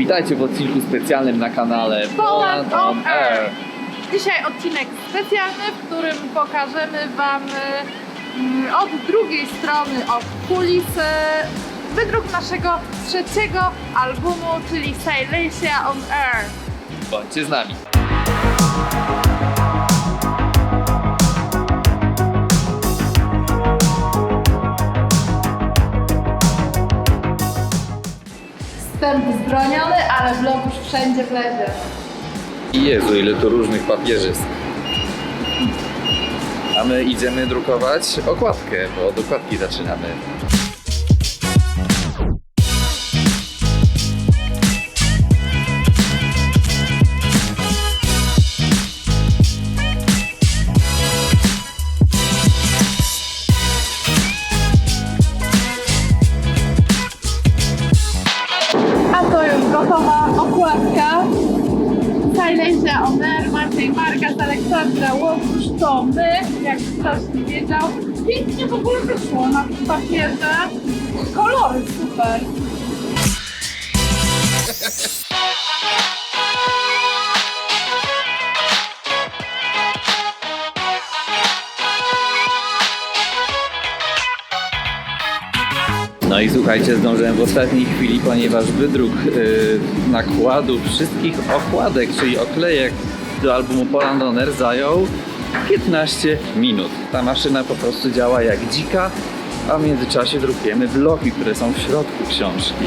Witajcie w odcinku specjalnym na kanale Poland on Air. Dzisiaj odcinek specjalny, w którym pokażemy Wam mm, od drugiej strony, od kulisy, wydruk naszego trzeciego albumu, czyli Silesia on Air. Bądźcie z nami. Wstęp zbroniony, ale vlog już wszędzie wlezie. Jezu, ile tu różnych papieży jest. A my idziemy drukować okładkę, bo od okładki zaczynamy. Okładka. Silesia on Air, Marcin Margas, Aleksandra Łokusz, to my, jak ktoś nie wiedział. Pięknie w ogóle wyszło na tym papierze. Kolory super. No i słuchajcie, zdążyłem w ostatniej chwili, ponieważ wydruk yy, nakładu wszystkich okładek, czyli oklejek do albumu Poland On Air zajął 15 minut. Ta maszyna po prostu działa jak dzika, a w międzyczasie drukujemy bloki, które są w środku książki.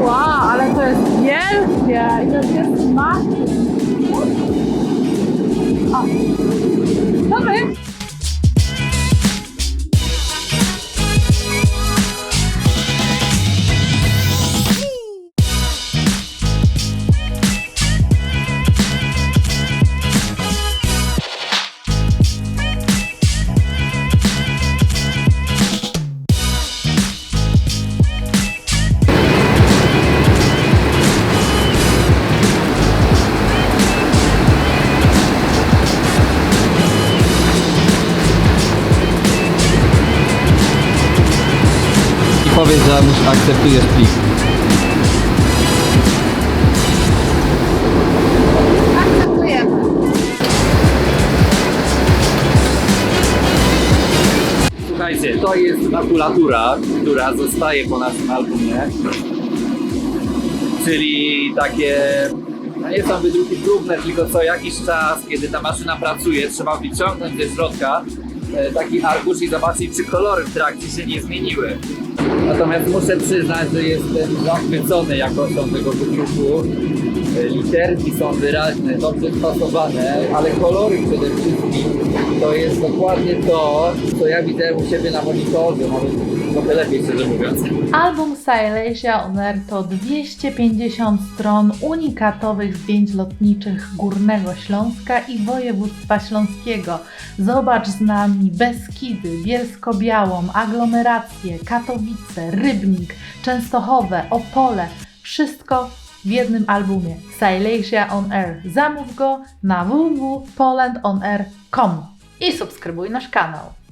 Wow, ale to jest wielkie i to jest masy. O, to powiedz, że akceptujesz plik. Słuchajcie, to jest makulatura, która zostaje po naszym albumie. Czyli takie, no nie są wydruki próbne, tylko co jakiś czas, kiedy ta maszyna pracuje, trzeba wyciągnąć ze środka taki arkusz i zobaczyć, czy kolory w trakcie się nie zmieniły. Natomiast muszę przyznać, że jestem zachwycony jakością tego wydruku. Literki są wyraźne, dobrze spasowane, ale kolory przede wszystkim to jest dokładnie to, co ja widzę u siebie na monitorze, nawet lepiej szczerze mówiąc. Album Silesia On Air to 250 stron unikatowych zdjęć lotniczych Górnego Śląska i województwa śląskiego. Zobacz z nami Beskidy, Bielsko-Białą, aglomerację, Katowice, Rybnik, Częstochowę, Opole. Wszystko w jednym albumie. Silesia On Air. Zamów go na www.polandonair.com i subskrybuj nasz kanał.